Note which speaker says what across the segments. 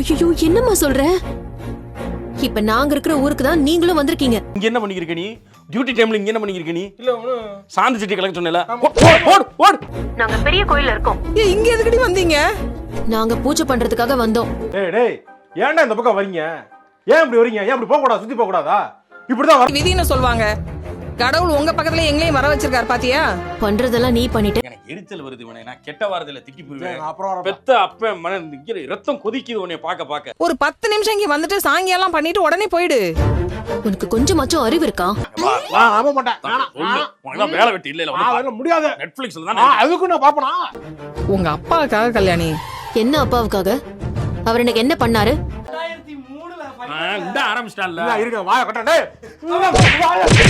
Speaker 1: ஐயோ என்னம்மா சொல்ற? இப்ப நாங்க இருக்கிற ஊருக்கு தான் நீங்களும் வந்திருக்கீங்க.
Speaker 2: இங்க என்ன பண்ணிருக்க நீ? டியூட்டி டைம்ல இங்க என்ன பண்ணிருக்க நீ?
Speaker 3: இல்ல
Speaker 2: சாந்தி சிட்டி கலெக்ட் சொன்னல ஓடு ஓடு
Speaker 1: நாங்க பெரிய கோயில்ல இருக்கோம்.
Speaker 4: ஏய், இங்க எதுக்கடி வந்தீங்க?
Speaker 1: நாங்க பூஜை பண்றதுக்காக வந்தோம்.
Speaker 3: டேய் டேய் ஏன்டா இந்த பக்கம் வரீங்க? ஏன் இப்படி வரீங்க? ஏன் இப்படி போக கூடாது சுத்தி போக கூடாதா இப்படிதான் வர
Speaker 4: விதின்னு சொல்லுவாங்க கடவுள் உங்க பக்கத்துல எங்களையும் வர வச்சிருக்காரு பாத்தியா?
Speaker 1: பண்றதெல்லாம் நீ பண்ணிட்ட
Speaker 2: எனக்கு எரிச்சல் வருது உனே நான் கெட்ட வாரத்துல திட்டி போயிருவேன்
Speaker 3: அப்புறம்.
Speaker 2: பெத்த அப்ப மன ரத்தம் கொதிக்குது உன்னை பாக்க பாக்க
Speaker 4: ஒரு பத்து நிமிஷம் இங்க வந்துட்டு சாங்கியெல்லாம் பண்ணிட்டு உடனே போயிடு.
Speaker 1: உனக்கு கொஞ்சமாச்சும் அறிவு இருக்கா?
Speaker 3: நான் நம்ப மாட்டேன். வேணாம்.
Speaker 2: சொல்லு. உனக்கு வேலை வெட்டி இல்ல
Speaker 3: நான் அதெல்லாம் முடியாது.
Speaker 2: நெட்ஃபிளிக்ஸ்ல தான்
Speaker 3: அதுக்கும் நான் பாப்பனா?
Speaker 4: உங்க அப்பாவுக்காக கல்யாணி.
Speaker 1: என்ன அப்பாவுக்காக? அவர் எனக்கு என்ன பண்ணாரு?
Speaker 2: இந்த ஆரம்பிச்சிட்டான்ல.
Speaker 3: இருங்க வாய கட்ட டேய்.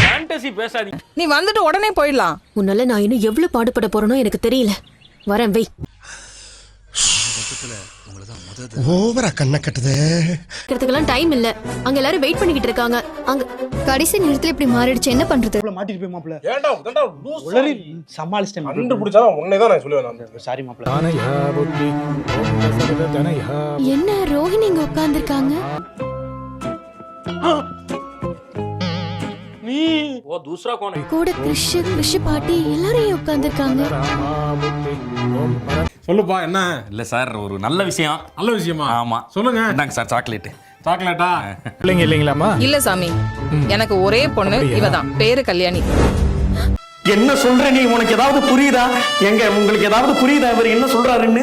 Speaker 2: ஃபேண்டசி பேசாதீங்க.
Speaker 4: நீ வந்துட்டு உடனே போயிடலாம்.
Speaker 1: உன்னால நான் இன்னும் எவ்வளவு பாடுபட போறேனோ எனக்கு தெரியல. வரேன் வை.
Speaker 5: ஓவரா கண்ணை கட்டுதே.
Speaker 1: இருக்கிறதுக்கெல்லாம் டைம் இல்ல. அங்க எல்லாரும் வெயிட் பண்ணிக்கிட்டு இருக்காங்க. அங்க
Speaker 6: கடைசி நேரத்துல இப்படி மாறிடுச்சு. என்ன பண்றது?
Speaker 7: மாட்டிட்டு போய் மாப்பிள்ள.
Speaker 3: ஏன்டா உதண்டா லூஸ்
Speaker 7: உளறி சமாளிச்சிட்டேன்
Speaker 3: கண்டு பிடிச்சாலும் உன்னை தான் நான் சொல்லுவேன் நான்.
Speaker 7: சாரி மாப்பிள்ள.
Speaker 6: என்ன ரோஹிணி இங்க உட்கார்ந்துருக்காங்க?
Speaker 2: நீ ஓ दूसरा कौन है
Speaker 6: கூட கிருஷ் கிருஷ் பாட்டி எல்லாரும் உட்கார்ந்துருக்காங்க
Speaker 3: சொல்லுப்பா என்ன
Speaker 2: இல்ல சார் ஒரு நல்ல விஷயம்
Speaker 3: நல்ல விஷயமா
Speaker 2: ஆமா
Speaker 3: சொல்லுங்க
Speaker 2: இந்தாங்க சார் சாக்லேட்
Speaker 3: சாக்லேட்டா
Speaker 7: பிள்ளைங்க இல்லைங்களாமா
Speaker 4: இல்ல சாமி எனக்கு ஒரே பொண்ணு இவதான் பேரு கல்யாணி
Speaker 8: என்ன சொல்ற நீ உனக்கு ஏதாவது புரியுதா எங்க உங்களுக்கு ஏதாவது புரியுதா இவர் என்ன சொல்றாருன்னு